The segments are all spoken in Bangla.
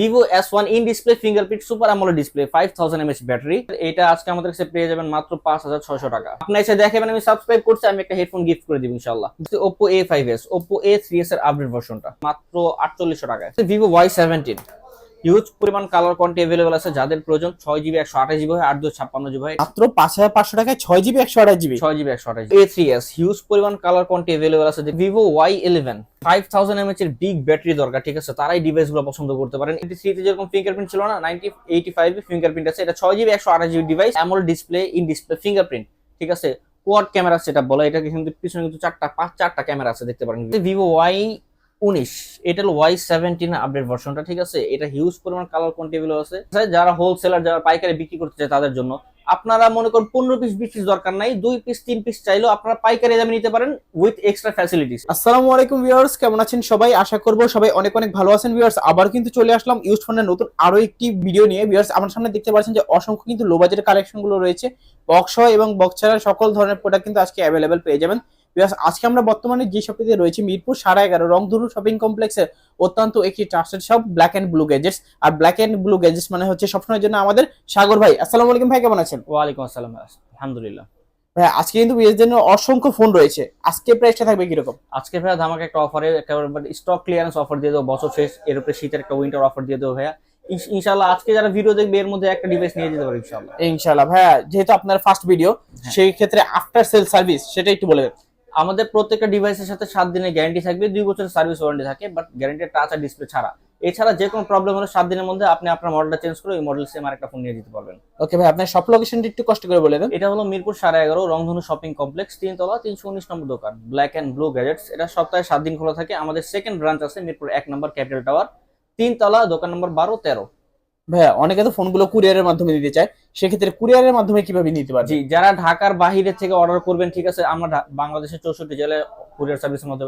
Vivo S one in display fingerprint super AMOLED display five thousand mAh battery এটা আজকে আমাদের কাছে পেয়ে যাবেন মাত্র পাঁচ হাজার ছয়শো টাকা। আপনি এসে দেখেন আমি সাবস্ক্রাইব করছি, আমি একটা হেডফোন গিফট করে দিব ইনশাল্লাহ Oppo A five S Oppo A three S এর আপডেট ভার্সনটা মাত্র আটচল্লিশশো টাকায়। ভিভো ওয়াই সেভেন্টিন হিউজ পরিমাণ কালার কোয়ান্টি অ্যাভেলেবল আছে যাদের প্রয়োজন ছয় জিবি একশো আঠাশ জিবি হয় আট দুশো ছাপ্পান্ন জিবি হয়। মাত্র পাঁচ হাজার পাঁচশো টাকায় ছয় জিবি একশো আঠাশ জিবি ছয় জিবি একশো আঠাশ এ থ্রি এস হিউজ পরিমাণ কালার কোয়ান্টি অ্যাভেলেবল আছে Vivo Y eleven five thousand mAh এর বিগ ব্যাটারি দরকার ঠিক আছে? তারাই ডিভাইসগুলো পছন্দ করতে পারেন। এটি থ্রিতে যেরকম ফিঙ্গারপ্রিন্ট ছিল না নাইনটি এইটি ফাইভ ফিঙ্গারপ্রিন্ট আছে এটা ছয় জিবি একশো আঠাশ GB device AMOLED display in display fingerprint ঠিক আছে? কোয়াড ক্যামেরা সেটা বলে এটাকে কিন্তু পিছনে কিন্তু চারটা পাঁচ চারটা ক্যামেরা আছে দেখতে পারেন। ভিভো ওয়াই উনিশ। এটা হলো ওয়াই সেভেন্টিন আপডেট ভার্সনটা ঠিক আছে? এটা হিউজ পরিমাণ কালার কোয়ান্টিটিগুলো আছে। যারা হোলসেলার যারা পাইকারি বিক্রি করতে চায় তাদের জন্য, আপনারা মনে করেন পনেরো পিস বিশ পিস দরকার নাই, দুই পিস তিন পিস চাইলেও আপনারা পাইকারি দামে নিতে পারেন উইথ এক্সট্রা ফ্যাসিলিটিস আসসালামু আলাইকুম ভিউয়ার্স কেমন আছেন সবাই? আশা করব সবাই অনেক অনেক ভালো আছেন ভিউয়ার্স আবার কিন্তু চলে আসলাম ইউজ ফোনের নতুন আরও একটি ভিডিও নিয়ে। ভিউয়ার্স আমার সামনে দেখতে পাচ্ছেন যে অসংখ্য কিন্তু লো বাজেটের কালেকশনগুলো রয়েছে। বক্স এবং বক্স ছাড়া সকল ধরনের প্রোডাক্ট কিন্তু আজকে অ্যাভেলেবেল পেয়ে যাবেন। আজকে আমরা বর্তমানে যে শপটিতে রয়েছে মিরপুর সাড়ে এগারো রংধনু শপিং কমপ্লেক্সের অত্যন্ত একটি trusted shop black and blue gadgets R black and blue gadgets মানে হচ্ছে সবসময়ের জন্য আমাদের সাগর ভাই। আসসালামু আলাইকুম ভাই কেমন আছেন? ওয়ালাইকুম আসসালাম আলহামদুলিল্লাহ। ভাই আজকে কিন্তু জন্য অসংখ্য ফোন রয়েছে। আজকে প্রাইসটা থাকবে কীরকম? আজকে ভাইয়া ধামাকে একটা অফারে স্টক ক্লিয়ারেন্স অফার দিয়ে দেবো বছর শেষ। এর উপরে শীতের একটা উইন্টার অফার দিয়ে দেবো ভাইয়া। ইনশ- ইনশাল্লাহ আজকে যারা ভিডিও দেখবে এর মধ্যে একটা ডিভাইস নিয়ে যেতে পারে ইনশাল্লাহ ইনশাআল্লাহ। ভাইয়া যেহেতু আপনার ফার্স্ট ভিডিও হ্যাঁ। সেই ক্ষেত্রে আফটার সেল সার্ভিস সেটা একটু বলে দেন। আমাদের প্রত্যেকটা ডিভাইসের সাথে সাত দিনের গ্যারান্টি থাকবে দুই বছরের সার্ভিস ওয়ারেন্টি থাকে বাট গ্যারান্টি টাচ আর ডিসপ্লে ছাড়া। এছাড়া যে কোনো প্রবলেম হলে সাত দিনের মধ্যে আপনি আপনার মডেলটা চেঞ্জ করে ওই মডেল সেম আরেকটা ফোন নিয়ে যেতে পারবেন। ওকে ভাই আপনার সব লোকেশনটা একটু কষ্ট করে বলে দেন। এটা হলো মিরপুর সাড়ে এগারো রংধনু শপিং কমপ্লেক্স তিনতলা তিনশো উনিশ নম্বর দোকান ব্ল্যাক অ্যান্ড ব্লু গ্যাজেটস এটা সপ্তাহে সাত দিন খোলা থাকে। আমাদের সেকেন্ড ব্রাঞ্চ আছে মিরপুর এক নম্বর ক্যাপিটাল টাওয়ার তিনতলা দোকান নম্বর বারো তেরো। ভাইয়া, অনেকে তো ফোনগুলো কুরিয়ারের মাধ্যমে দিতে চায়। সেক্ষেত্রে কুরিয়ারের মাধ্যমে কীভাবে নিতে পারবে? যারা ঢাকার বাহিরের থেকে অর্ডার করবেন, ঠিক আছে? আমরা বাংলাদেশের চৌষট্টি জেলায় কুরিয়ার সার্ভিসের মধ্যে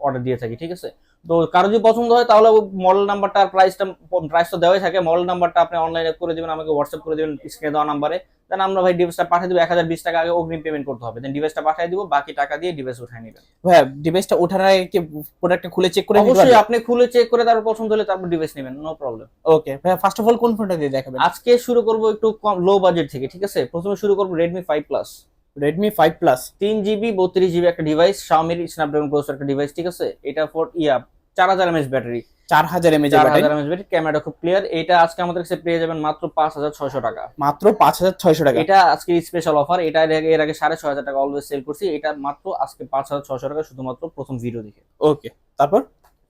অর্ডার দিয়ে থাকি, ঠিক আছে? তো কারও যদি পছন্দ হয় তাহলে মডেল নাম্বারটা আর প্রাইসটা প্রাইস তো দেওয়াই থাকে। মডেল নাম্বারটা আপনি অনলাইনে করে দেবেন আমাকে হোয়াটসঅ্যাপ করে দেবেন স্ক্রিনে দেওয়া নাম্বারে দেন আমরা ভাই ডিভাইসটা পাঠিয়ে দেবো এক হাজার বিশ টাকা আগে অগ্রিম পেমেন্ট করতে হবে। দেন ডিভাইসটা পাঠিয়ে দিব বাকি টাকা দিয়ে ডিভাইস উঠাই নেবেন। ভাইয়া ডিভাইসটা ওঠার আগে কি প্রোডাক্টটা খুলে চেক করে অবশ্যই আপনি খুলে চেক করে তারপর পছন্দ হলে তারপর ডিভাইস নেবেন নো প্রবলেম ওকে ভাই ফার্স্ট অফ অল কোন ফোনটা দিয়ে দেখাবেন? আজকে শুরু করব একটু কম লো বাজেট থেকে ঠিক আছে? প্রথমে শুরু করব Redmi five plus Redmi five plus তিন জিবি বত্রিশ জিবি একটা ডিভাইস শাওমির স্ন্যাপড্রাগন প্রসেসর একটা ডিভাইস ঠিক আছে? এটা ফর ইয়া চার হাজার এমএচ ব্যাটারি চার হাজার এমএজ চার হাজার এমএচ ব্যাটারি ক্যামেরা খুব ক্লিয়ার এটা আজকে আমাদের কাছে পেয়ে যাবেন মাত্র পাঁচ হাজার ছয়শো টাকা। মাত্র পাঁচ হাজার ছয়শো টাকা। এটা আজকে স্পেশাল অফার এটা এর আগে- এর আগে সাড়ে ছয় হাজার টাকা অলওয়েজ সেল করছি। এটা মাত্র আজকে পাঁচ হাজার ছয়শো টাকা শুধুমাত্র প্রথম ভিডিও দেখে। ওকে তারপর?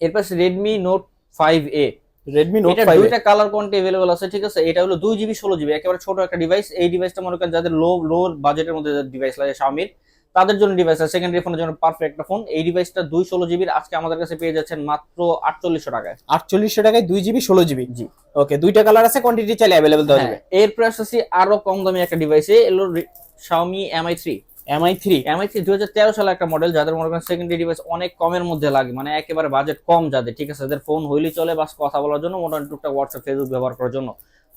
এরপর Redmi Note five A Redmi note এটা ফাইভ দুইটা কালার কোয়ান্টি अवेलेबल আছে ঠিক আছে এটা হলো দুই জিবি ষোলো জিবি একেবারে ছোট একটা ডিভাইস এই ডিভাইসটা মনে করেন যাদের লো লো বাজেটের মধ্যে ডিভাইস লাগে শাওমির তাদের জন্য ডিভাইস আছে সেকেন্ডারি ফোনের জন্য পারফেক্ট একটা ফোন এই ডিভাইসটা দুই ষোলো জিবির আজকে আমাদের কাছে পেয়ে যাচ্ছেন মাত্র আটচল্লিশশো টাকায় আটচল্লিশশো টাকায় দুই জিবি ষোলো জিবি জি ওকে দুইটা কালার আছে কোয়ান্টিটি চাইলে অ্যাভেলেবেল দেওয়া যাবে হ্যাঁ, এরপর আসছি আরো কম দামি একটা ডিভাইসে এলো Xiaomi MI three Mi three Mi three দুই হাজার তেরো সালে একটা মডেল যাদের মনে করেন সেকেন্ডারি ডিভাইস অনেক কমের মধ্যে লাগে মানে একেবারে বাজেট কম যাদের ঠিক আছে? যাদের ফোন হইলেই চলে বাস কথা বলার জন্য মোটামুটি টুকটাক হোয়াটসঅ্যাপ ফেসবুক ব্যবহার করার জন্য।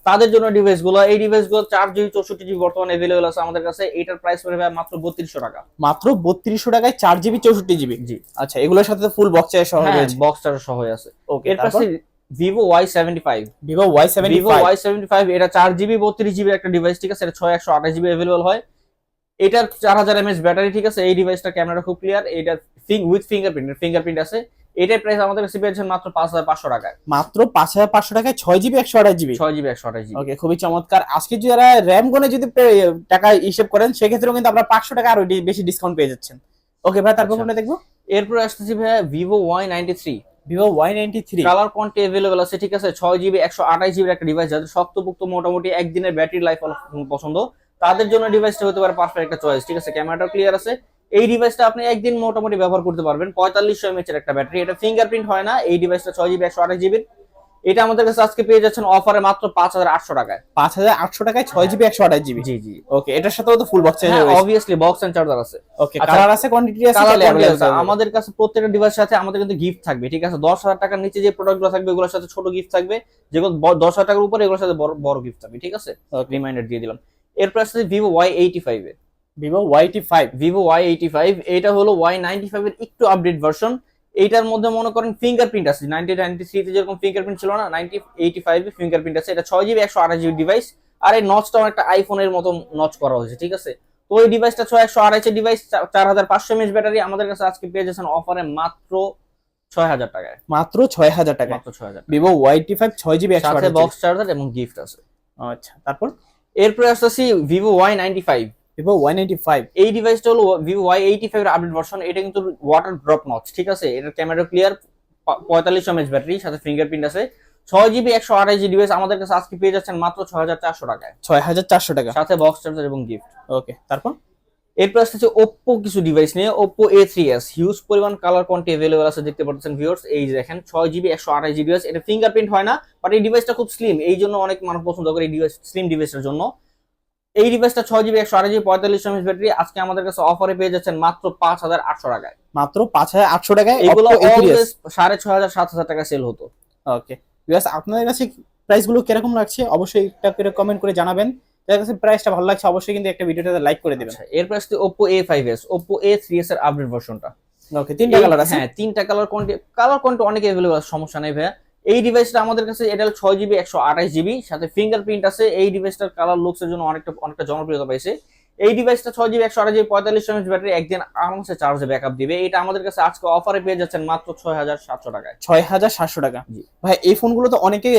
তাদের জন্য ডিভাইসগুলো এই ডিভাইসগুলো চার জিবি চৌষট্টি জিবি বর্তমানে অ্যাভেলেবল আছে আমাদের কাছে এটার প্রাইস পড়বে মাত্র বত্রিশশো টাকা। মাত্র বত্রিশশো টাকায় চার জিবি চৌষট্টি জিবি জি। আচ্ছা এগুলোর সাথে ফুল বক্স সহ হ্যাঁ রয়েছে। বক্সটার সহ আছে। ওকে এর পাশে Vivo Y seventy five Vivo Y seventy Vivo Y seventy five এটা চার জিবি বত্রিশ জিবি একটা ডিভাইস ঠিক আছে? এটা ছয় একশো আঠাশ জিবি অ্যাভেলেবল হয়। এটার চার হাজার এমএচ ব্যাটারি ঠিক আছে এই ডিভাইসটা ক্যামেরা খুব ক্লিয়ার এটা উইথ ফিঙ্গারপ্রিন্ট ফিঙ্গারপ্রিন্ট আছে। এটার প্রাইস আমাদের কাছে পেয়েছেন মাত্র পাঁচ হাজার পাঁচশো টাকায়। মাত্র পাঁচ হাজার পাঁচশো টাকায় ছয় জিবি একশো আঠাশ জিবি ছয় জিবি একশো আঠাশ জিবি ওকে খুবই চমৎকার। আজকে যারা র্যাম গনে যদি টাকা হিসেব করেন সেক্ষেত্রেও কিন্তু আপনারা পাঁচশো টাকা আরও বেশি ডিসকাউন্ট পেয়ে যাচ্ছেন। ওকে ভাই তারপর আচ্ছা। কোনটা দেখব? এরপর আসতেছি ভাইয়া Vivo Y ninety three Vivo Y ninety three colour quantity available আছে ঠিক আছে? ছয় জিবি একশো আঠাশ জিবির একটা ডিভাইস যাদের শক্তপুক্ত মোটামুটি একদিনের ব্যাটারি লাইফ পছন্দ। তাদের জন্য ডিভাইসটা হতে পারে পারফেক্ট একটা চয়েস ঠিক আছে? ক্যামেরাটা ক্লিয়ার আছে। এই ডিভাইসটা আপনি একদিন মোটামুটি ব্যবহার করতে পারবেন। পঁয়তাল্লিশশো এমএচ এর একটা ব্যাটারি। এটা ফিঙ্গারপ্রিন্ট হয় না এই ডিভাইসটা ছয় জিবি একশো আঠাশ জিবির এটা আমাদের কাছে আজকে পেয়ে যাচ্ছেন অফারে মাত্র পাঁচ হাজার আটশো টাকায়। পাঁচ হাজার আটশো টাকায় ছয় জিবি একশো আঠাশ জিবি জি জি। ওকে এটার সাথেও তো full box obviously box and charger আছে। ওকে আচ্ছা। কালার আছে কোয়ান্টিটি আছে তাহলে আছে। আমাদের কাছে প্রত্যেকটা ডিভাইসের সাথে আমাদের কিন্তু গিফট থাকবে ঠিক আছে? দশ হাজার টাকার নিচে যে প্রোডাক্টগুলো থাকবে এগুলোর সাথে ছোট গিফট থাকবে। যেগুলো দশ হাজার টাকার উপরে এগুলোর সাথে বড় বড় গিফট থাকবে ঠিক আছে? রিমাইন্ডার দিয়ে দিলাম। এরপর আসছে ভিভো ওয়াই এইটি ফাইভ এর। Vivo Y T five Vivo Y eighty five এটা হলো ওয়াই নাইনটি ফাইভ এর একটু আপডেট ভার্সন এইটার মধ্যে মনে করেন ফিঙ্গারপ্রিন্ট আছে। নাইনটি নাইনটি থ্রিতে যেরকম ফিঙ্গারপ্রিন্ট ছিল না নাইনটি এইটি ফাইভে ফিঙ্গারপ্রিন্ট আছে। এটা ছয় জিবি একশো আঠাশ জিবি ডিভাইস আর এই নচটা অনেকটা আইফোনের মতো নচ করা হয়েছে ঠিক আছে? তো এই ডিভাইসটা ছয় একশো আড়াইশের ডিভাইস চার হাজার পাঁচশো এমএচ ব্যাটারি আমাদের কাছে আজকে পেয়ে যাচ্ছেন অফারে মাত্র ছয় হাজার টাকায়। মাত্র ছয় হাজার টাকা মাত্র ছয় হাজার ভিভো ওয়াই টি ফাইভ ছয় জিবি সাথে বক্স চার্জার এবং গিফট আছে। আচ্ছা তারপর? এরপরে আসতেছি Vivo Y ninety five Vivo Y ninety five এই ডিভাইসটা হলো Vivo Y eighty five update version এটা কিন্তু ওয়াটার ড্রপ নচ ঠিক আছে? এটার ক্যামেরা ক্লিয়ার পঁয়তাল্লিশ এমএচ ব্যাটারি সাথে ফিঙ্গারপ্রিন্ট আছে। ছয় জিবি একশো আড়াই জি ডিভাইস আমাদের কাছে আজকে পেয়ে যাচ্ছেন মাত্র ছয় হাজার চারশো টাকায়। ছয় হাজার চারশো টাকা। সাথে বক্স চার্জার এবং গিফট ওকে তারপর? এরপর আসতেছে ওপ্পো কিছু ডিভাইস নিয়ে Oppo A three S huge পরিমাণ কালার কোয়ান্টি অ্যাভেলেবল আছে দেখতে পাচ্ছেন ভিউয়ার্স এই দেখেন ছয় জিবি একশো আঠাশ জিবি আছে এটা ফিঙ্গারপ্রিন্ট হয় না বাট এই ডিভাইসটা খুব স্লিম এই জন্য অনেক মানুষ পছন্দ করে এই ডিভাইস স্লিম ডিভাইসের জন্য। এই ডিভাইসটা ছয় জিবি একশো আঠাশ জিবি পঁয়তাল্লিশ এমএচ ব্যাটারি আজকে আমাদের কাছে অফারে পেয়ে যাচ্ছেন মাত্র পাঁচ হাজার আটশো টাকায়। মাত্র পাঁচ হাজার আটশো টাকায় এগুলো A3s always সাড়ে ছয় হাজার সাত হাজার টাকা সেল হতো। ওকে আপনাদের কাছে প্রাইসগুলো কীরকম লাগছে? অবশ্যই একটা করে কমেন্ট করে জানাবেন। যাদের কাছে প্রাইসটা ভালো লাগছে অবশ্যই কিন্তু একটা ভিডিওটাতে লাইক করে দিবেন। আচ্ছা এরপর আসছে Oppo A five S Oppo A three S এর আপডেট ভার্সনটা ওকে তিনটা কালার আছে? হ্যাঁ তিনটা কালার কোয়ান্টি কালার কোয়ান্টি অনেক আছে সমস্যা নেই ভাইয়া। এই ডিভাইসটা আমাদের কাছে এটা ছয় জিবি একশো আঠাশ জিবি সাথে ফিঙ্গারপ্রিন্ট আছে। এই ডিভাইসটার কালার লুকস এর জন্য অনেকটা অনেকটা জনপ্রিয়তা পাইছে। এই ডিভাইসটা ছয় জিবি একশো আঠাশ জিবি পঁয়তাল্লিশ এমএচ ব্যাটারি একদিন আরামসে চার্জে ব্যাকআপ দিবে। এটা আমাদের কাছে আজকে অফারে পেয়ে যাচ্ছেন মাত্র ছয় হাজার সাতশো টাকায়। ছয় হাজার সাতশো টাকা। ভাই এই ফোনগুলো তো অনেকে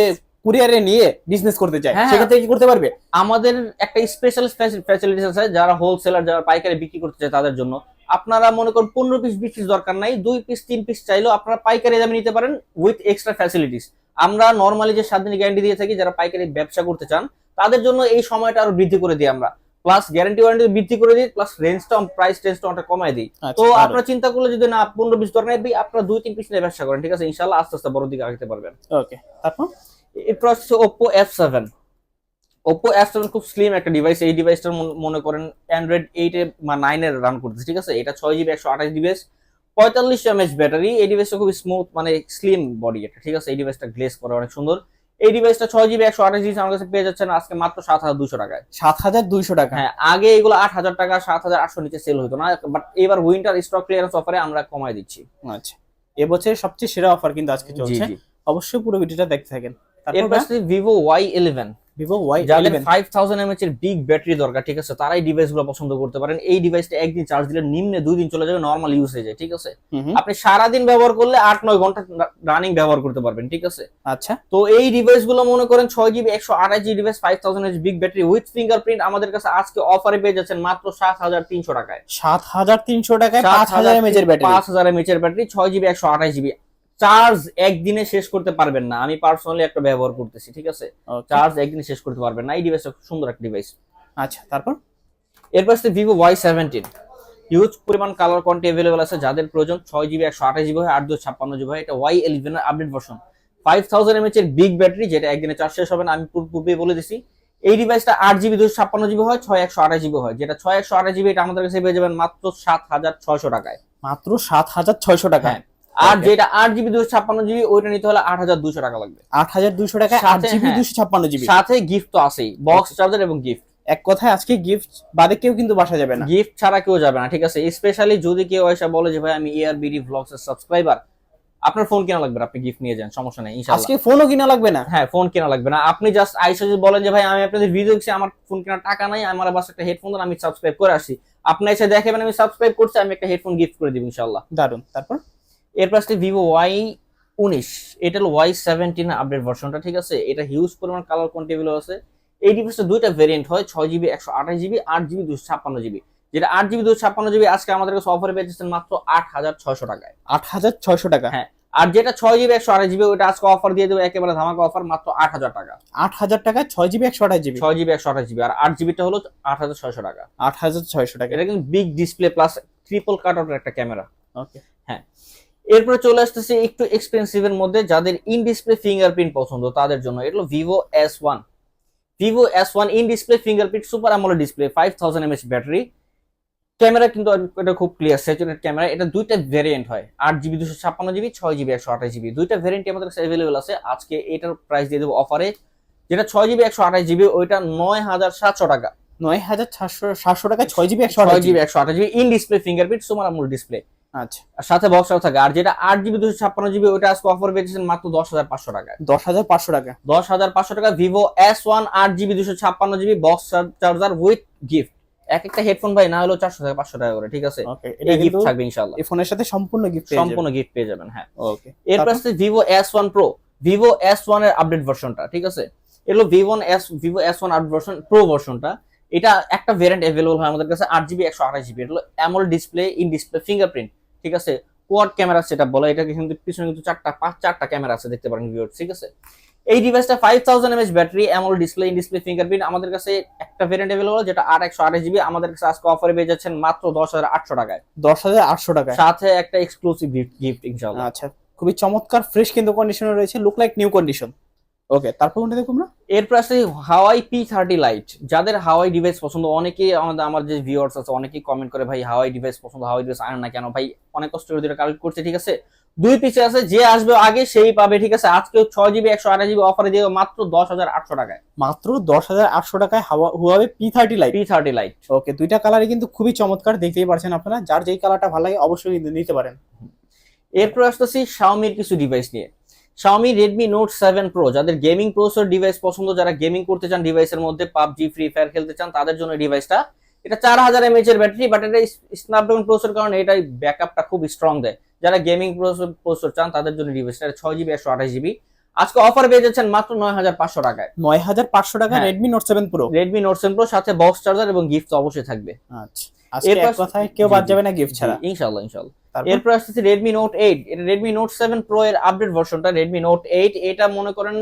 কুরিয়ারে নিয়ে বিজনেস করতে চায় হ্যাঁ। সেক্ষেত্রে কি করতে পারবে? আমাদের একটা স্পেশাল ফ্যাসিলিটিস আছে যারা হোলসেলার যারা পাইকারি বিক্রি করতে চায় তাদের জন্য। আপনারা মনে করুন পনেরো পিস বিশ পিস দরকার নাই দুই পিস তিন পিস চাইলেও আপনারা পাইকারি দামে নিতে পারেন উইথ এক্সট্রা ফ্যাসিলিটিস আমরা নর্মালি যে সাত দিনের গ্যারান্টি দিয়ে থাকি যারা পাইকারি ব্যবসা করতে চান তাদের জন্য এই সময়টা আরও বৃদ্ধি করে দিই আমরা। প্লাস গ্যারান্টি ওয়ারেন্টি বৃদ্ধি করে দিই প্লাস রেঞ্জটা প্রাইস রেঞ্জটা অনেকটা কমাই দিই। আচ্ছা, তো। আপনারা চিন্তা করলে যদি না পনেরো পিস দরকার নেই আপনারা দুই তিন পিস নিয়ে ব্যবসা করেন ঠিক আছে? ইনশাল্লাহ আস্তে আস্তে বড় দিকে আগাতে পারবেন। ওকে তারপর? এরপর হচ্ছে Oppo F seven Oppo F seven খুব স্লিম একটা ডিভাইস এই ডিভাইসটার মনে করেন অ্যান্ড্রয়েড এইটে বা নাইনের রান করতেছে ঠিক আছে? এটা ছয় জিবি একশো আঠাশ ডিভাইস পঁয়তাল্লিশ এমএচ ব্যাটারি এই ডিভাইসটা খুব স্মুথ মানে স্লিম বডি এটা ঠিক আছে? এই ডিভাইসটা গ্লেস করে অনেক সুন্দর। এই ডিভাইসটা ছয় জিবি একশো আঠাশ জিবি আমার কাছে পেয়ে যাচ্ছেন আজকে মাত্র সাত হাজার দুশো টাকায়। সাত হাজার দুইশো টাকা। হ্যাঁ আগে এগুলো আট হাজার টাকা সাত হাজার আটশো নিচে সেল হতো না বাট এবার উইন্টার স্টক ক্লিয়ারেন্স অফারে আমরা কমাই দিচ্ছি। আচ্ছা। এবছরের সবচেয়ে সেরা অফার কিন্তু আজকে চলছে। অবশ্যই পুরো ভিডিওটা দেখতে থাকেন। এরপর Vivo Y eleven Vivo Y যাদের ফাইভ থাউজেন্ড এমএচ এর বিগ ব্যাটারি দরকার ঠিক আছে তারাই ডিভাইসগুলো পছন্দ করতে পারেন। এই ডিভাইসটা একদিন চার্জ দিলে নিম্নে দুই দিন চলে যাবে নর্মাল ইউসেজে ঠিক আছে? আপনি সারাদিন ব্যবহার করলে আট নয় ঘণ্টা রানিং ব্যবহার করতে পারবেন ঠিক আছে? আচ্ছা। তো এই ডিভাইসগুলো মনে করেন ছয় জিবি একশো আঠাশ GB device five thousand mAh big battery with fingerprint আমাদের কাছে আজকে অফারে পেয়ে যাচ্ছেন মাত্র সাত হাজার তিনশো টাকায়। সাত হাজার তিনশো টাকায় পাঁচ হাজার এমএচ এর ব্যাটারি পাঁচ হাজার এমএচ এর ব্যাটারি ছয় জিবি একশো আঠাশ জিবি চার্জ একদিনে শেষ করতে পারবেন না। আমি পার্সোনালি একটা ব্যবহার করতেছি ঠিক আছে? চার্জ একদিনে শেষ করতে পারবেন না। এই ডিভাইসটা খুব সুন্দর একটা ডিভাইস আচ্ছা তারপর? এরপর আছে ভিভো ওয়াই সেভেন্টিন হিউজ পরিমাণ কালার কোয়ান্টি অ্যাভেলেবল আছে। যাদের প্রয়োজন ছয় জিবি একশো আঠাশ জিবি হয় আট দুশো ছাপ্পান্ন জিবি হয়। এটা Y এলিভেনের update version five thousand mAh এর বিগ ব্যাটারি যেটা একদিনে চার্জ শেষ হবে না আমি পূর্ব- পূর্বেই বলে দিছি। এই ডিভাইসটা আট জিবি দুশো ছাপ্পান্ন জিবি হয় ছয় একশো আঠাশ জিবি হয়। যেটা ছয় একশো আঠাশ জিবি এটা আমাদের কাছে পেয়ে যাবেন মাত্র সাত হাজার ছয়শো টাকায়। মাত্র সাত হাজার ছয়শো টাকা হ্যাঁ। আর যেটা আট জিবি দুশো ছাপ্পান্ন জিবি ওইটা নিতে হলে আট হাজার দুশো টাকা লাগবে। আট হাজার দুইশো টাকায় আট জিবি হ্যাঁ। দুশো ছাপ্পান্ন জিবি। সাথে গিফট তো আছেই বক্স চার্জার এবং গিফট এক কথায় আজকে গিফট বাদে কেউ কিন্তু বাসা যাবে না। গিফট ছাড়া কেউ যাবে না ঠিক আছে? স্পেশালি যদি কেউ এসে বলে যে ভাই আমি এআর বিডি ভ্লগস এর সাবস্ক্রাইবার আপনার ফোন কেনা লাগবে আপনি গিফট নিয়ে যান সমস্যা নেই ইনশাআল্লাহ। আজকে ফোনও কিনা লাগবে না? হ্যাঁ ফোন কেনা লাগবে না। আপনি জাস্ট আইসা যদি বলেন যে ভাই আমি আপনাদের ভিডিও দেখছি আমার ফোন কেনার টাকা নাই আমার বাস একটা হেডফোন দেন আমি সাবস্ক্রাইব করে আসি। আপনি এসে দেখাবেন আমি সাবস্ক্রাইব করছি আমি একটা হেডফোন গিফট করে দিব ইনশাআল্লাহ। দারুণ তারপর? এরপর আসছে ভিভো ওয়াই উনিশ। এটা হলো ওয়াই সেভেন্টিন আপডেট ভার্সনটা ঠিক আছে? এটা হিউজ পরিমাণ কালার কোয়ান্টিটিগুলো আছে। এই ডিভাইসটা দুইটা ভেরিয়েন্ট হয় ছয় জিবি একশো আঠাশ জিবি আট জিবি দুশো ছাপ্পান্ন জিবি যেটা আট জিবি দুশো ছাপ্পান্ন জিবি আজকে আমাদের কাছে অফারে পেয়েছেন মাত্র আট হাজার ছয়শো টাকায়। আট হাজার ছয়শো টাকা? হ্যাঁ। আর যেটা ছয় জিবি একশো আঠাশ জিবি ওটা আজকে অফার দিয়ে দেবো একেবারে ধামাকা অফার মাত্র আট হাজার টাকা। আট হাজার টাকা ছয় জিবি একশো আঠাশ জিবি ছয় জিবি একশো আঠাশ জিবি আর আট জিবিটা হলো আট হাজার ছয়শো টাকা। আট হাজার ছয়শো টাকা। এটা কিন্তু big display plus triple cut আউটের একটা ক্যামেরা ওকে এরপরে চলে আসতেছে একটু এক্সপেন্সিভ এর মধ্যে যাদের ইন ডিসপ্লে ফিঙ্গারপ্রিন্ট পছন্দ তাদের জন্য। এটা হলো Vivo S one Vivo S one in display fingerprint super AMOLED display five thousand mAh battery camera কিন্তু এটা খুব ক্লিয়ার স্যাচুরেট ক্যামেরা এটা দুইটা ভেরিয়েন্ট হয় আট জিবি দুশো ছাপ্পান্ন জিবি ছয় জিবি একশো আঠাশ জিবি দুইটা ভেরিয়েন্ট আমাদের কাছে অ্যাভেলেবল আছে। আজকে এটার প্রাইস দিয়ে দেবো অফারে যেটা ছয় জিবি একশো আঠাশ জিবি ওইটা নয় হাজার সাতশো টাকা। নয় হাজার সাতশো সাতশো টাকা ছয় জিবি একশো আঠাশ জিবি একশো আঠাশ GB in display fingerprint super AMOLED display আচ্ছা। আর সাথে বক্সার থাকে। আর যেটা আট জিবি দুশো ছাপ্পান্ন জিবি ওটা আজকে অফার পেয়েছেন মাত্র দশ হাজার পাঁচশো টাকায়। দশ হাজার পাঁচশো টাকা। দশ হাজার পাঁচশো টাকা ভিভো এস ওয়ান আট জিবি দুশো ছাপ্পান্ন GB box charger with gift এক একটা হেডফোন ভাই না হলেও চারশো টাকা পাঁচশো টাকা করে ঠিক আছে? এই গিফট থাকবে ইনশাল্লাহ এই ফোনের সাথে সম্পূর্ণ গিফট সম্পূর্ণ গিফট পেয়ে যাবেন হ্যাঁ। ওকে এরপর আছে Vivo S one pro Vivo S ওয়ানের আপডেট ভার্সনটা ঠিক আছে? এগুলো Vivo S Vivo S one update version pro ভার্সনটা এটা একটা ভেরিয়েন্ট অ্যাভেলেবল হয় আমাদের কাছে আট জিবি একশো আঠাশ জিবি এটা হলো AMOLED display in display fingerprint ঠিক আছে? কোয়াড ক্যামেরা সেটা বলে এটা কিন্তু পিছনে কিন্তু চারটা পাঁচ চারটা ক্যামেরা আছে দেখতে পারেন ভিউয়ার ঠিক আছে? এই ডিভাইসটা five thousand mAh battery AMOLED display in display fingerprint আমাদের কাছে একটা ভেরিয়েন্ট অ্যাভেলেবল যেটা আট একশো আঠাশ জিবি আমাদের কাছে আজকে অফারে পেয়ে যাচ্ছেন মাত্র দশ হাজার আটশো টাকায়। দশ হাজার আটশো টাকা সাথে একটা এক্সক্লুসিভ গিফট ইনশাল্লাহ আচ্ছা খুবই চমৎকার ফ্রেশ কিন্তু কন্ডিশনে রয়েছে look like new condition okay তারপর কোনটা দেখুন না এরপর আছে হাওয়াই পি থার্টি লাইট যাদের হাওয়াই ডিভাইস পছন্দ অনেকেই আমাদের আমার যে ভিউয়ার্স আছে অনেকেই কমেন্ট করে ভাই হাওয়াই ডিভাইস পছন্দ হাওয়াই ডিভাইস আনেন না কেন? ভাই অনেক কষ্ট করে যেটা কালেক্ট করছে ঠিক আছে? দুই পিসে আছে যে আসবে আগে সেই পাবে ঠিক আছে? আজকে ছয় জিবি একশো আঠাশ জিবি অফারে দিয়ে মাত্র দশ হাজার আটশো টাকায়। মাত্র দশ হাজার আটশো টাকায় হাওয়া Huawei P thirty lite P thirty lite okay দুইটা কালারই কিন্তু খুবই চমৎকার দেখতেই পারছেন আপনারা। যার যেই কালারটা ভালো লাগে অবশ্যই কিন্তু নিতে পারেন। এরপর আসতেছি শাওমির কিছু ডিভাইস নিয়ে। Xiaomi Redmi Note seven Pro যাদের গেমিং প্রসেসর ডিভাইস পছন্দ যারা গেমিং করতে চান ডিভাইসের মধ্যে পাবজি ফ্রি ফায়ার খেলতে চান তাদের জন্য ডিভাইসটা এটা চার হাজার এমএচ এর ব্যাটারি বাট এটা স্ন্যাপড্রাগন প্রসেসর কারণে এটাই ব্যাকআপটা খুব স্ট্রং দেয়। যারা গেমিং প্রসেসর চান তাদের জন্য ডিভাইসটা ছয় জিবি একশো আঠাশ জিবি আজকে অফার পেয়ে যাচ্ছেন মাত্র নয় হাজার পাঁচশো টাকায়। নয় হাজার পাঁচশো টাকা। Redmi Note seven Pro Redmi Note seven Pro সাথে বক্স চার্জার এবং গিফট অবশ্যই থাকবে। আচ্ছা। আজকে এক কথায় কেউ বাদ যাবে না গিফট ছাড়া। ইনশাল্লাহ ইনশাল্লাহ। এরপর আসতেছে রেডমি নোট এইট এটা রেডমি নোট সেভেন প্রো এর আপডেট ভার্সনটা রেডমি নোট এইট এটা মনে করেন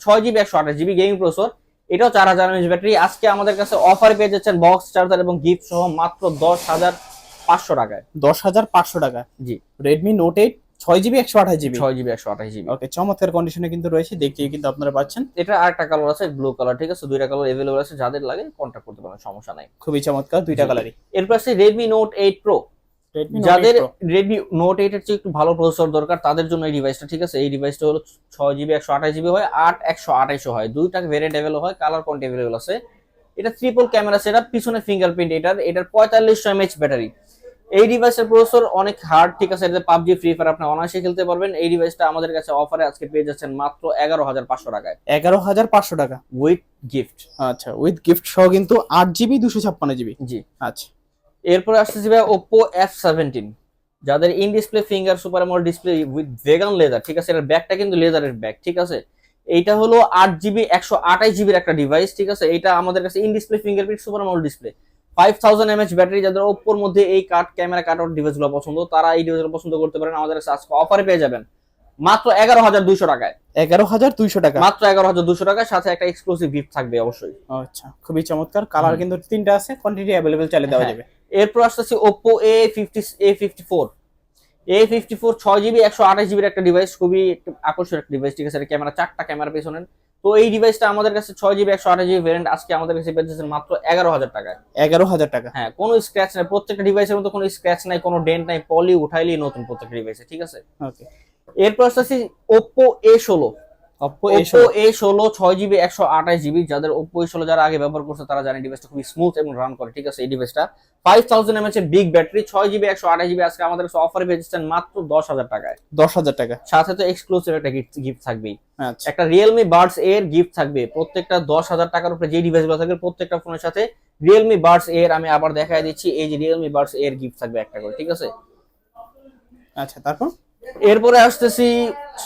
ছয় জিবি একশো আঠাশ জিবি গেমিং প্রসেসর এটাও চার হাজার এমএচ ব্যাটারি আজকে আমাদের কাছে অফার পেয়ে যাচ্ছেন বক্স চার্জার এবং গিফট সহ মাত্র দশ হাজার পাঁচশো টাকায়। দশ হাজার পাঁচশো টাকা জি। রেডমি নোট এইট ছয় জিবি একশো আঠাশ জিবি ছয় জিবি একশো আঠাশ জিবি ওকে চমৎকার কন্ডিশনে কিন্তু রয়েছে। দেখতেই কিন্তু আপনারা পাচ্ছেন। এটা আরেকটা কালার আছে ব্লু কালার ঠিক আছে? দুইটা কালার এভেলেবল আছে। যাদের লাগে কন্ট্যাক্ট করতে পারেন সমস্যা নাই। খুবই চমৎকার দুইটা। কালারই এরপর আছে রেডমি নোট এইট প্রো যাদের রেডমি নোট এইট এর চেয়ে একটু ভালো প্রসেসর দরকার তাদের জন্য এই ডিভাইসটা ঠিক আছে? এই ডিভাইসটা হলো ছয় জিবি একশো আঠাশ জিবি হয় আট একশো আঠাইশো হয়। দুইটা ভেরিয়েন্ট অ্যাভেলেবল হয় কালার কোয়ান্টি অ্যাভেলেবল আছে। এটা ট্রিপল ক্যামেরা সেটআপ পিছনে ফিঙ্গারপ্রিন্ট এটার এটার পঁয়তাল্লিশশো এমএইচ ব্যাটারি এই ডিভাইসের প্রসেসর অনেক হার্ড ঠিক আছে? এটা পাবজি ফ্রি ফায়ার আপনি অনায়াসে খেলতে পারবেন। এই ডিভাইসটা আমাদের কাছে অফারে আজকে পেয়ে যাচ্ছেন মাত্র এগারো হাজার পাঁচশো টাকায়। এগারো হাজার পাঁচশো টাকা। উইথ গিফট আচ্ছা উইথ গিফট সহ কিন্তু আট জিবি দুশো ছাপ্পান্ন জিবি জি। আচ্ছা। এরপরে আসতেছি ভাই ওপো এফ সেভেন্টিন যাদের in display finger super AMOLED display with vegan leather ঠিক আছে? এটার ব্যাগটা কিন্তু লেদারের ব্যাগ ঠিক আছে? এইটা হলো আট জিবি একশো আঠাশ জিবির একটা ডিভাইস ঠিক আছে? এটা আমাদের কাছে in display fingerprint super AMOLED display five thousand mAh battery যাদের ওপ্পোর মধ্যে এই কাট ক্যামেরা কাট আউট ডিভাইসগুলো পছন্দ তারা এই ডিভাইসগুলো পছন্দ করতে পারেন। আমাদের কাছে আজকে অফারে পেয়ে যাবেন। মাত্র এগারো হাজার দুইশো টাকায়। এগারো হাজার দুইশো টাকা। মাত্র এগারো হাজার দুশো টাকার সাথে একটা এক্সক্লুসিভ গিফট থাকবে অবশ্যই। আচ্ছা খুবই চমৎকার। কালার কিন্তু তিনটা আছে কোয়ান্টিটি অ্যাভেলেবেল চালিয়ে দেওয়া হ্যাঁ। যাবে। এরপর আসতেছি Oppo A fifty A fifty four A fifty four ছয় জিবি একশো আঠাশ জিবির একটা ডিভাইস খুবই আকর্ষণীয় একটা ডিভাইস ঠিক আছে? ক্যামেরা চারটা ক্যামেরা পেছনের তো এই ডিভাইসটা আমাদের কাছে ছয় জিবি একশো আঠাশ জিবি ভ্যারিয়েন্ট আজকে আমাদের কাছে পেয়েছেন মাত্র এগারো হাজার টাকায়। এগারো হাজার টাকা। হ্যাঁ কোনো স্ক্র্যাচ নাই প্রত্যেকটা ডিভাইসের মধ্যে কোনো স্ক্র্যাচ নাই কোনো ডেন্ট নাই পলি উঠাইলি নতুন প্রত্যেকটা ডিভাইসে ঠিক আছে? ওকে এরপর আসতেছি ওপ্পো এ ষোলো। ষোলো। ছয় জিবি একশো আঠাশ জিবি যাদের এ ষোলো যারা আগে ব্যবহার করছে তারা জানে ডিভাইসটা খুবই স্মুথ এবং রান করে ঠিক আছে? এই ডিভাইসটা ফাইভ থাউজেন্ড এমএচ এর বিগ ব্যাটারি ছয় জিবি একশো আঠাশ জিবি আজকে আমাদের কাছে অফারে পেয়েছেন মাত্র দশ হাজার টাকায়। দশ হাজার টাকা। সাথে তো এক্সক্লুসিভ একটা গিফট গিফট থাকবেই। আচ্ছা। একটা রিয়েলমি বার্ডস এর গিফট থাকবে প্রত্যেকটা দশ হাজার টাকার উপরে যে ডিভাইসগুলো থাকবে প্রত্যেকটা ফোনের সাথে রিয়েলমি বার্ডস এর আমি আবার দেখাই দিচ্ছি এই যে রিয়েলমি বার্ডস এর গিফট থাকবে একটা করে ঠিক আছে? আচ্ছা তারপর? এরপরে আসতেছি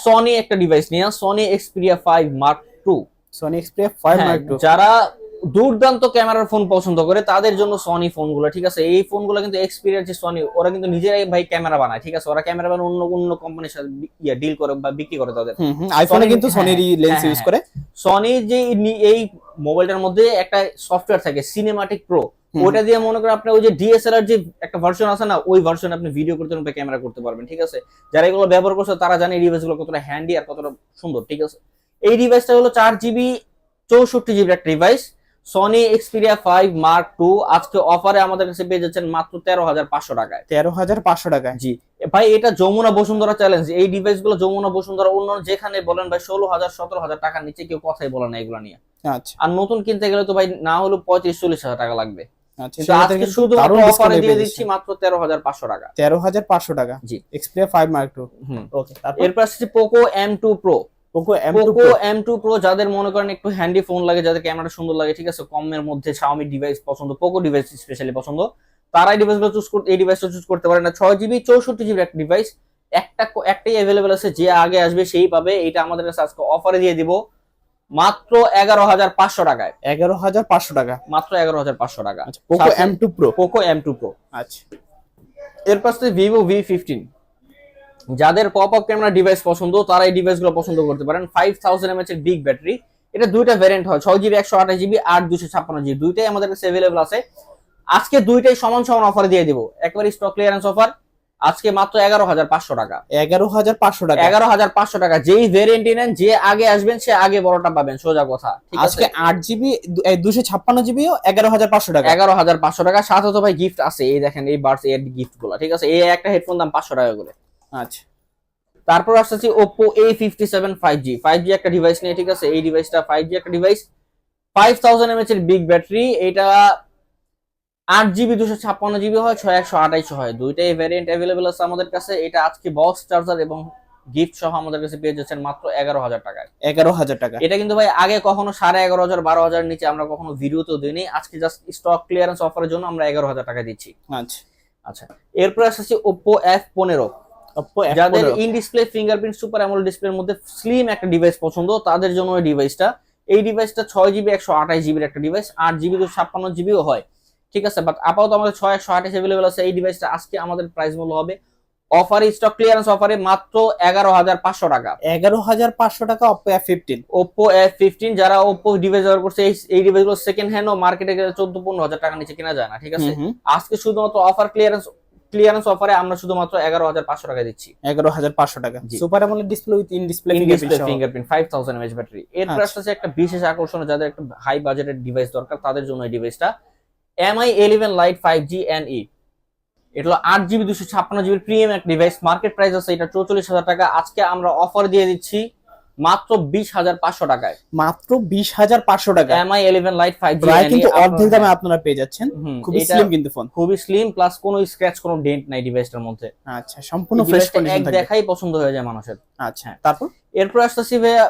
সনি একটা ডিভাইস নিয়ে Sony Xperia five Mark two Sony Xperia five Mark two যারা দুর্দান্ত ক্যামেরার ফোন পছন্দ করে তাদের জন্য সনি ফোনগুলো ঠিক আছে? এই ফোনগুলো কিন্তু এক্সপিরিয়েন্স যে সনি ওরা কিন্তু নিজেরাই ভাই ক্যামেরা বানায় ঠিক আছে? ওরা ক্যামেরা বানায় অন্য অন্য কোম্পানির সাথে ইয়া ডিল করে বা বিক্রি করে তাদের। আইফোনে কিন্তু সোনির লেন্স ইউজ। করে। সনি যে এই মোবাইলটার মধ্যে একটা সফটওয়্যার থাকে সিনেমাটিক প্রো। ওটা দিয়ে মনে করেন আপনার ওই যে ডিএসএলআর যে একটা ভার্সন আছে না ওই ভার্সন আপনি ভিডিও করতে পারবেন ক্যামেরা করতে পারবেন ঠিক আছে? যারা এগুলো ব্যবহার করছে তারা জানে এই ডিভাইসগুলো কতটা হ্যান্ডি আর কতটা সুন্দর ঠিক আছে? এই ডিভাইসটা হলো চার জিবি চৌষট্টি জিবির একটা device Sony Xperia five Mark two আজকে অফারে আমাদের কাছে পেয়ে যাচ্ছেন মাত্র তেরো হাজার পাঁচশো টাকায়। তেরো হাজার পাঁচশো টাকায়? জি। ভাই এটা যমুনা বসুন্ধরা চ্যালেঞ্জ এই ডিভাইসগুলো যমুনা বসুন্ধরা অন্য যেখানে বলেন ভাই ষোলো হাজার সতেরো হাজার টাকার নিচে কেউ কথাই বলে না এগুলো নিয়ে। আচ্ছা। আর নতুন কিনতে গেলে তো ভাই না হলো পঁয়ত্রিশ চল্লিশ হাজার টাকা লাগবে। শুধু অফারে দিয়ে দিচ্ছি মাত্র টাকা। টাকা? জি। মার্ক ওকে এরপর আসছে পোকো পোকো যাদের মনে করেন একটু হ্যান্ডি ফোন লাগে যাদের ক্যামেরাটা সুন্দর লাগে ঠিক আছে? কমের মধ্যে শাওমি ডিভাইস পছন্দ পোকো ডিভাইস স্পেশালি পছন্দ। তারাই ডিভাইসগুলো চুজ করতে এই ডিভাইসটা চুজ করতে পারে না। ছয় জিবি চৌষট্টি জিবির একটা ডিভাইস একটা একটাই অ্যাভেলেবেল আছে যে আগে আসবে সেই পাবে। এটা আমাদের কাছে আজকে অফারে দিয়ে দিব। মাত্র এগারো হাজার পাঁচশো টাকায়। এগারো হাজার পাঁচশো টাকা। মাত্র এগারো হাজার পাঁচশো টাকা। Poco M two Pro Poco M two Pro আচ্ছা। এরপর আসছে ভিভো ভি ফিফটিন যাদের পপ আপ ক্যামেরা ডিভাইস পছন্দ তারা এই ডিভাইসগুলো পছন্দ করতে পারেন। ফাইভ থাউজেন্ড এমএচ এর বিগ ব্যাটারি এটা দুইটা ভ্যারিয়েন্ট হয় ছয় জিবি একশো আঠাশ জিবি আর দুশো ছাপ্পান্ন জিবি। দুইটাই আমাদের কাছে অ্যাভেলেবল আছে। আজকে দুইটাই সমান সমান অফার দিয়ে দিব। একবারে স্টক ক্লিয়ারেন্স অফার আজকে মাত্র এগারো হাজার পাঁচশো টাকা। এগারো হাজার পাঁচশো টাকা। এগারো হাজার পাঁচশো টাকা। যেই ভ্যারিয়েন্টই নেন যে আগে আসবেন সে আগে বড়টা পাবেন সোজা কথা। আজকে আট জিবি দুশো ছাপ্পান্ন জিবিও এগারো হাজার পাঁচশো টাকা। এগারো হাজার পাঁচশো টাকা। সাথে তো ভাই গিফট আছে। এই দেখেন এই বার্স এর গিফটগুলো ঠিক আছে? এই একটা হেডফোন দাম পাঁচশো টাকা করে। আচ্ছা। তারপর আসতেছি Oppo A fifty seven five G five G একটা ডিভাইস নিয়ে ঠিক আছে? এই ডিভাইসটা ফাইভ জি একটা ডিভাইস ফাইভ থাউজেন্ড এমএচ এর বিগ ব্যাটারি এটা আট জিবি দুশো ছাপ্পান্ন জিবি হয় ছয় একশো আঠাইশ হয়। দুইটাই ভ্যারিয়েন্ট অ্যাভেলেবেল আছে আমাদের কাছে। এটা আজকে বক্স চার্জার এবং গিফট সহ আমাদের কাছে পেয়ে যাচ্ছেন মাত্র এগারো হাজার টাকায়। এগারো হাজার টাকা। এটা কিন্তু ভাই আগে কখনো সাড়ে এগারো হাজার বারো হাজার নিচে আমরা কখনো ভিডিওতেও দিইনি। আজকে জাস্ট স্টক ক্লিয়ারেন্স অফারের জন্য আমরা এগারো হাজার টাকা দিচ্ছি। আচ্ছা। আচ্ছা। এরপর আসছে ওপো এফ পনেরো। যাদের in display fingerprint super AMOLED ডিসপ্লের মধ্যে স্লিম একটা ডিভাইস পছন্দ তাদের জন্য এই ডিভাইসটা এই ডিভাইসটা ছয় জিবি একশো আঠাশ জিবির একটা ডিভাইস আট জিবি দুশো ছাপ্পান্ন জিবিও হয়। ঠিক আছে বাট আপাতত আমাদের ছয় একশো আঠাশ অ্যাভেলেবেল আছে এই ডিভাইসটা আজকে আমাদের প্রাইস মূল্য হবে। অফারে স্টক ক্লিয়ারেন্স অফারে মাত্র এগারো হাজার পাঁচশো টাকা। এগারো হাজার পাঁচশো টাকা Oppo F fifteen Oppo F fifteen যারা ওপো ডিভাইস ব্যবহার করছে এই এই ডিভাইসগুলো সেকেন্ড হ্যান্ড ও মার্কেটে গেলে চোদ্দ পনেরো হাজার টাকা নিচে কেনা যায় না ঠিক আছে? আজকে শুধুমাত্র অফার ক্লিয়ারেন্স ক্লিয়ারেন্স অফারে আমরা শুধুমাত্র এগারো হাজার পাঁচশো টাকা দিচ্ছি। এগারো হাজার পাঁচশো টাকা। Super AMOLED display with in display fingerprint five thousand mAh battery আচ্ছা। আসছে একটা বিশেষ আকর্ষণ যাদের একটা হাই বাজেটের ডিভাইস দরকার তাদের জন্য এই ডিভাইসটা Mi eleven lite five G N E এটা হলো আট জিবি দুশো ছাপ্পান্ন জিবির প্রিমিয়াম একটা ডিভাইস মার্কেট প্রাইস আছে এটা চৌচল্লিশ হাজার টাকা। আজকে আমরা অফার দিয়ে দিচ্ছি মাত্র বিশ হাজার পাঁচশো টাকায়। মাত্র বিশ হাজার পাঁচশো টাকা। Mi eleven lite five G কিন্তু অর্ধেক দামে আপনারা পেয়ে যাচ্ছেন। খুবই স্লিম কিন্তু ফোন খুবই স্লিম প্লাস কোনো স্ক্র্যাচ কোনো ডেন্ট নাই ডিভাইসটার মধ্যে। আচ্ছা সম্পূর্ণ ফ্রেশ কন্ডিশন এক দেখাই পছন্দ হয়ে যায় মানুষের। আচ্ছা তারপর? এরপর আসতেছি ভাইয়া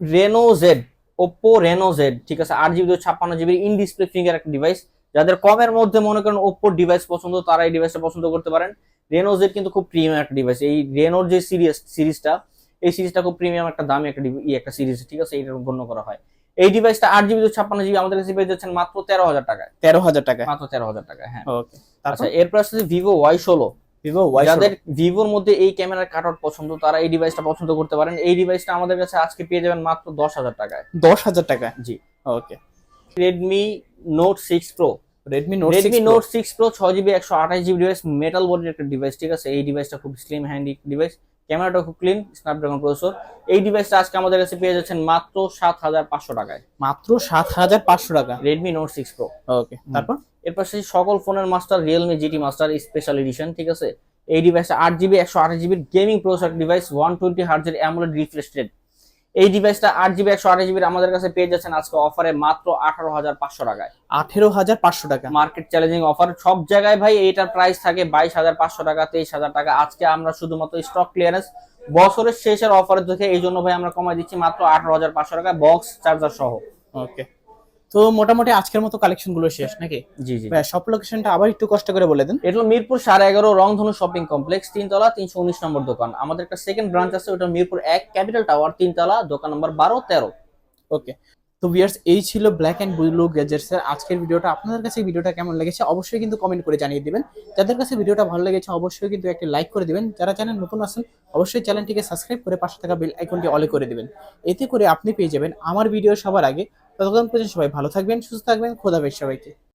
Reno Z Oppo Reno Z ঠিক আছে? আট জিবি ছাপ্পান্ন জিবি ইন ডিসপ্লে ফিঙ্গার একটা ডিভাইস যাদের কমের মধ্যে মনে করেন ওপো ডিভাইস পছন্দ তারা এই ডিভাইসটা পছন্দ করতে পারেন। রেনো জেড কিন্তু খুব প্রিমিয়াম একটা ডিভাইস এই রেনোর যে সিরিজ সিরিজটা এই সিরিজটা খুব প্রিমিয়াম একটা দামি একটা একটা সিরিজ ঠিক আছে? এটা গণ্য করা হয়। এই ডিভাইসটা আট জিবি ছাপ্পান্ন জিবি আমাদের কাছে পেয়ে যাচ্ছেন মাত্র তেরো হাজার টাকা তেরো হাজার টাকা মাত্র তেরো হাজার টাকা হ্যাঁ। আচ্ছা এরপর আসছে ভিভো ওয়াই ষোলো। ভিভো ওয়াই যাদের ভিভোর মধ্যে এই ক্যামেরার কাট আউট পছন্দ তারা এই ডিভাইসটা পছন্দ করতে পারেন। এই ডিভাইসটা আমাদের কাছে আজকে পেয়ে যাবেন মাত্র দশ হাজার টাকায়। দশ হাজার টাকা জি। Okay Redmi Note six Pro Redmi Note Redmi Note six Pro ছয় জিবি একশো আঠাশ জিবি ডিভাইস মেটাল বডির একটা ডিভাইস ঠিক আছে? এই ডিভাইসটা খুব স্লিম হ্যান্ডি ডিভাইস ক্যামেরাটা খুব ক্লিন স্ন্যাপড্রাগন প্রসেসর এই ডিভাইসটা আজকে আমাদের কাছে পেয়ে যাচ্ছেন মাত্র সাত হাজার পাঁচশো টাকায়। মাত্র সাত হাজার পাঁচশো টাকা। Redmi Note six Pro okay তারপর? এরপর সেই সকল ফোনের master Realme GT master special edition ঠিক আছে? এই ডিভাইসটা আট জিবি একশো আঠাশ জিবির gaming processor device one twenty হার্জের AMOLED refresh rate এই ডিভাইসটা আট জিবি একশো আঠাশ জিবির আমাদের কাছে পেয়ে যাচ্ছেন আজকে অফারে মাত্র আঠারো হাজার পাঁচশো টাকায়। আঠেরো হাজার পাঁচশো টাকা। মার্কেট চ্যালেঞ্জিং অফার সব জায়গায় ভাই এইটার প্রাইস থাকে বাইশ হাজার পাঁচশো টাকা তেইশ হাজার টাকা। আজকে আমরা শুধুমাত্র স্টক ক্লিয়ারেন্স বছরের শেষের অফারে দেখে এই জন্য ভাই আমরা কমাই দিচ্ছি মাত্র আঠারো হাজার পাঁচশো টাকা বক্স চার্জার সহ। ওকে তো মোটামুটি আজকের মতো কালেকশনগুলো শেষ নাকি? জি জি। ভাই সব লোকেশনটা আবার একটু কষ্ট করে বলে দেন। এটা মিরপুর সাড়ে এগারো রংধনু শপিং কমপ্লেক্স তিনতলা তিনশো উনিশ নম্বর দোকান। আমাদের একটা সেকেন্ড ব্রাঞ্চ আছে ওটা মিরপুর এক ক্যাপিটাল টাওয়ার তিনতলা দোকান নম্বর বারো তেরো। ওকে তো ভিয়ার্স এই ছিল ব্ল্যাক অ্যান্ড ব্লু গ্যাজেটস এর আজকের ভিডিওটা। আপনাদের কাছে ভিডিওটা কেমন লেগেছে অবশ্যই কিন্তু কমেন্ট করে জানিয়ে দেবেন। যাদের কাছে ভিডিওটা ভালো লেগেছে অবশ্যই কিন্তু একটি লাইক করে দেবেন। যারা চ্যানেল নতুন আসেন অবশ্যই চ্যানেলটিকে সাবস্ক্রাইব করে পাশে থাকা বেল আইকনটি অলে করে দেবেন। এতে করে আপনি পেয়ে যাবেন আমার ভিডিও সবার আগে। ততক্ষণ পর্যন্ত সবাই ভালো থাকবেন, সুস্থ থাকবেন, খোদা সবাইকে।